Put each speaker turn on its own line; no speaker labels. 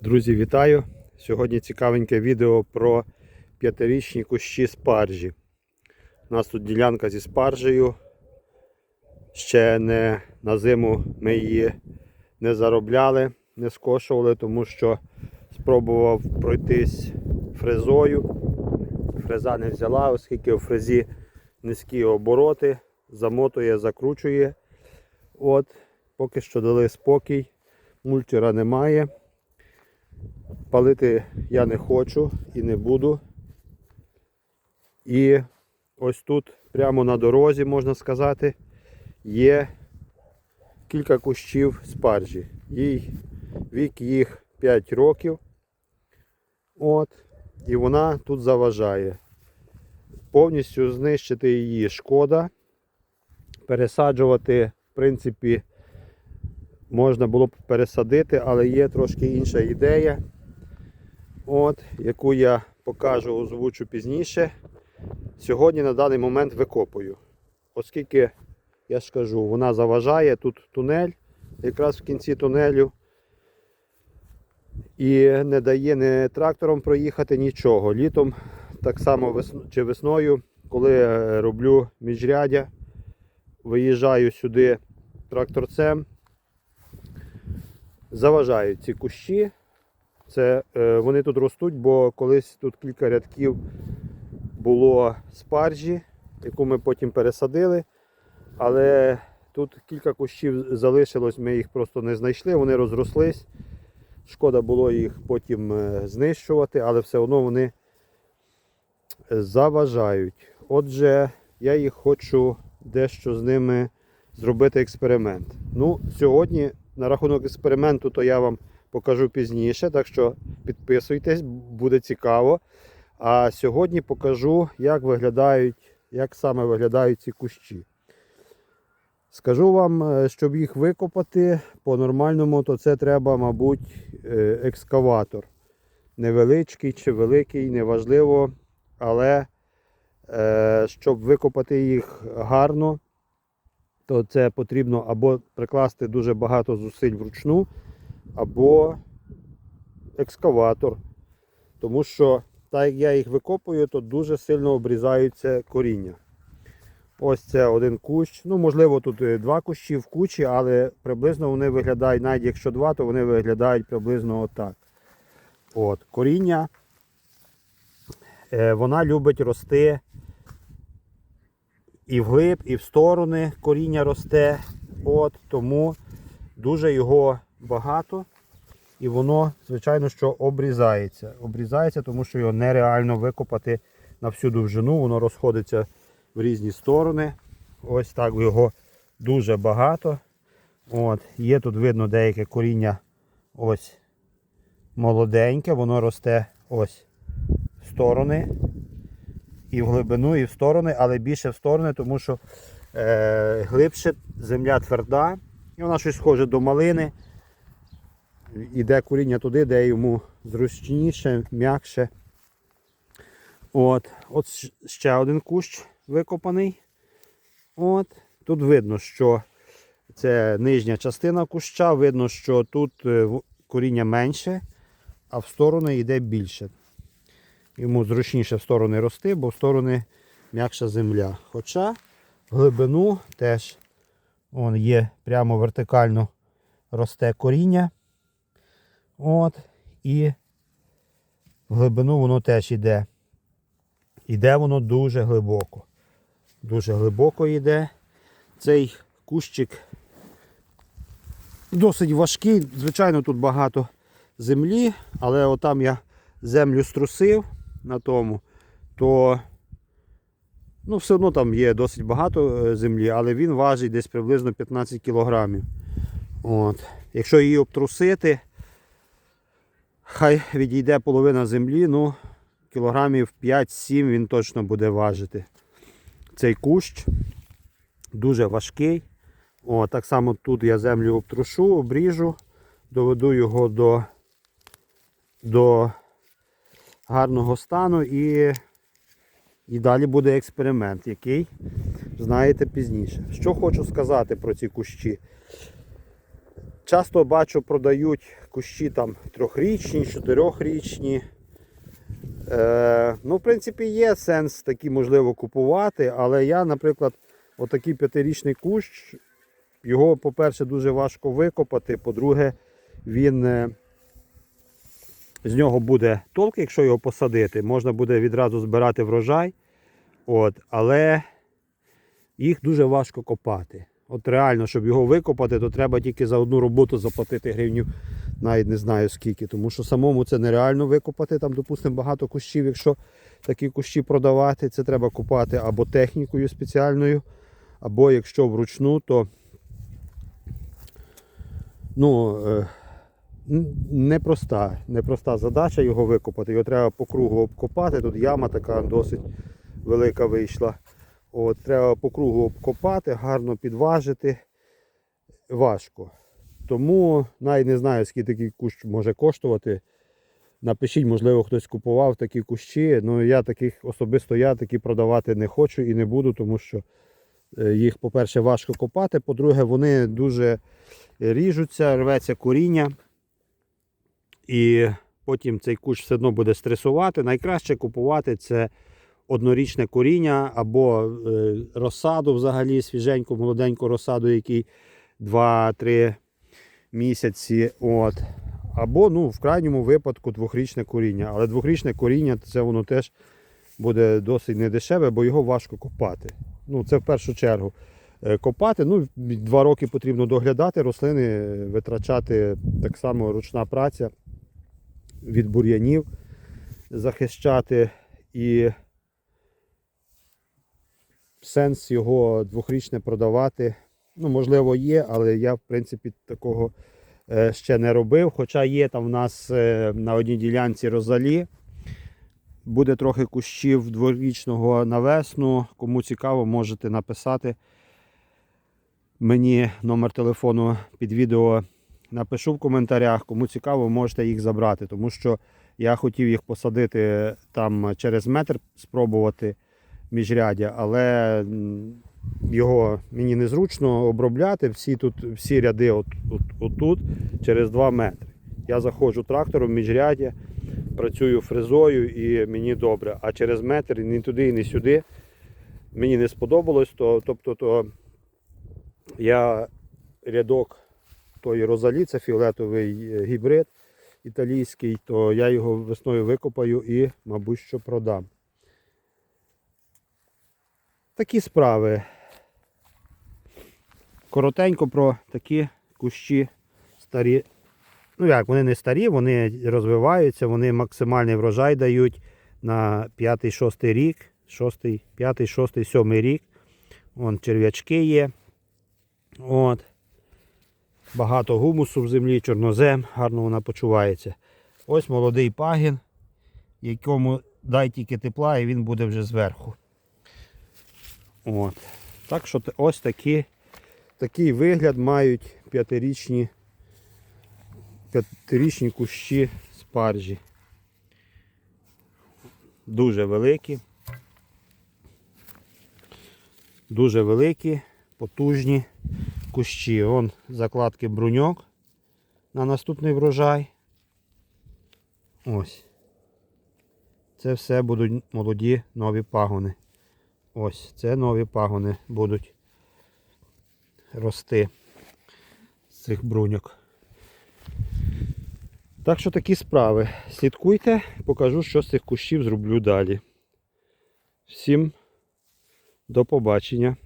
Друзі, вітаю! Сьогодні цікавеньке відео про п'ятирічні кущі спаржі. У нас тут ділянка зі спаржею. Ще не на зиму ми її не заробляли, не скошували, тому що спробував пройтись фрезою. Фреза не взяла, оскільки у фрезі низькі обороти, замотує, закручує. От, поки що дали спокій, мульчера немає. Палити я не хочу і не буду. І ось тут, прямо на дорозі, можна сказати, є кілька кущів спаржі. Їй вік їх 5 років. От. І вона тут заважає. Повністю знищити її шкода. Пересаджувати, в принципі, можна було б пересадити, але є трошки інша ідея от, яку я покажу, озвучу пізніше. Сьогодні на даний момент викопую. Оскільки, я ж кажу, вона заважає, тут тунель, якраз в кінці тунелю. І не дає не трактором проїхати нічого. Літом, так само вес- чи весною, коли е, роблю міжрядя, виїжджаю сюди тракторцем, заважають ці кущі. Це е, вони тут ростуть, бо колись тут кілька рядків було спаржі, яку ми потім пересадили. Але тут кілька кущів залишилось, ми їх просто не знайшли, вони розрослись. Шкода було їх потім е, знищувати, але все одно вони заважають. Отже, я їх хочу дещо з ними зробити експеримент. Ну, сьогодні на рахунок експерименту, то я вам покажу пізніше, так що підписуйтесь, буде цікаво. А сьогодні покажу, як виглядають, як саме виглядають ці кущі. Скажу вам, е, щоб їх викопати по-нормальному, то це треба, мабуть, е, екскаватор. Невеличкий чи великий, неважливо. Але е, щоб викопати їх гарно, то це потрібно або прикласти дуже багато зусиль вручну, або екскаватор. Тому що, так як я їх викопую, то дуже сильно обрізаються коріння. Ось це один кущ. Ну, можливо, тут е, два кущі в кучі, але приблизно вони виглядають, навіть якщо два, то вони виглядають приблизно отак. От, коріння. Е, Вона любить рости і вглиб, і в сторони коріння росте. От, тому дуже його багато. І воно, звичайно, що обрізається. Обрізається, тому що його нереально викопати на всю довжину, воно розходиться в різні сторони. Ось так його дуже багато. От, Є тут видно деяке коріння ось молоденьке, воно росте ось в сторони. І в глибину, і в сторони, але більше в сторони, тому що е, глибше земля тверда, і вона щось схоже до малини. Іде коріння туди, де йому зручніше, м'якше. От, от ще один кущ викопаний. От. Тут видно, що це нижня частина куща, видно, що тут е, коріння менше, а в сторони йде більше. Йому зручніше в сторони рости, бо в сторони м'якша земля. Хоча глибину теж он є прямо вертикально росте коріння. От, і в глибину воно теж йде. Іде воно дуже глибоко. Дуже глибоко йде. Цей кущик досить важкий. Звичайно, тут багато землі, але отам я землю струсив на тому, то ну, все одно там є досить багато е, землі, але він важить десь приблизно 15 кілограмів. От. Якщо її обтрусити, хай відійде половина землі, ну, кілограмів 5-7 він точно буде важити. Цей кущ дуже важкий. О, так само тут я землю обтрушу, обріжу, доведу його до, до гарного стану і, і далі буде експеримент, який знаєте пізніше. Що хочу сказати про ці кущі. Часто бачу, продають кущі там трьохрічні, чотирьохрічні. Е, ну, в принципі, є сенс такі, можливо, купувати, але я, наприклад, отакий п'ятирічний кущ, його, по-перше, дуже важко викопати, по-друге, він е, з нього буде толк, якщо його посадити. Можна буде відразу збирати врожай. От, але їх дуже важко копати. От реально, щоб його викопати, то треба тільки за одну роботу заплатити гривню, навіть не знаю скільки. Тому що самому це нереально викопати. Там, допустимо, багато кущів. Якщо такі кущі продавати, це треба купати або технікою спеціальною, або якщо вручну, то ну, е, непроста, непроста задача його викопати. Його треба по кругу обкопати. Тут яма така досить велика вийшла. От, треба по кругу обкопати, гарно підважити. Важко. Тому навіть не знаю, скільки такий кущ може коштувати. Напишіть, можливо, хтось купував такі кущі. Ну я таких особисто я такі продавати не хочу і не буду, тому що е, їх, по-перше, важко копати. По-друге, вони дуже ріжуться, рветься коріння. І потім цей кущ все одно буде стресувати. Найкраще купувати це однорічне коріння або е, розсаду взагалі, свіженьку, молоденьку розсаду, який 2-3 місяці. От. Або ну, в крайньому випадку двохрічне коріння. Але двохрічне коріння це воно теж буде досить недешеве, бо його важко копати. Ну, це в першу чергу. Е, Копати, ну, два роки потрібно доглядати рослини, е, витрачати так само ручна праця від бур'янів, захищати і сенс його двохрічне продавати. Ну, можливо, є, але я, в принципі, такого е, ще не робив. Хоча є там в нас е, на одній ділянці розалі. Буде трохи кущів дворічного на весну. Кому цікаво, можете написати. Мені номер телефону під відео напишу в коментарях. Кому цікаво, можете їх забрати. Тому що я хотів їх посадити там через метр, спробувати міжрядя, але його мені незручно обробляти. Всі тут всі ряди от, от, отут через 2 метри. Я заходжу трактором в міжрядя, працюю фрезою і мені добре. А через метр ні туди, ні сюди мені не сподобалось. То, тобто, то я рядок тої розалі, це фіолетовий е, гібрид італійський, то я його весною викопаю і, мабуть, що продам. Такі справи. Коротенько про такі кущі старі. Ну як, вони не старі, вони розвиваються, вони максимальний врожай дають на 5-6 рік, 6, 5, 6, 7 рік. Вон черв'ячки є. От. Багато гумусу в землі, чорнозем, гарно вона почувається. Ось молодий пагін, якому дай тільки тепла і він буде вже зверху. От. Так що ось такі, такий вигляд мають п'ятирічні, п'ятирічні кущі спаржі. Дуже великі. Дуже великі, потужні кущі. Вон закладки бруньок на наступний врожай. Ось. Це все будуть молоді нові пагони. Ось, це нові пагони будуть рости з цих бруньок. Так що такі справи. Слідкуйте, покажу, що з цих кущів зроблю далі. Всім до побачення.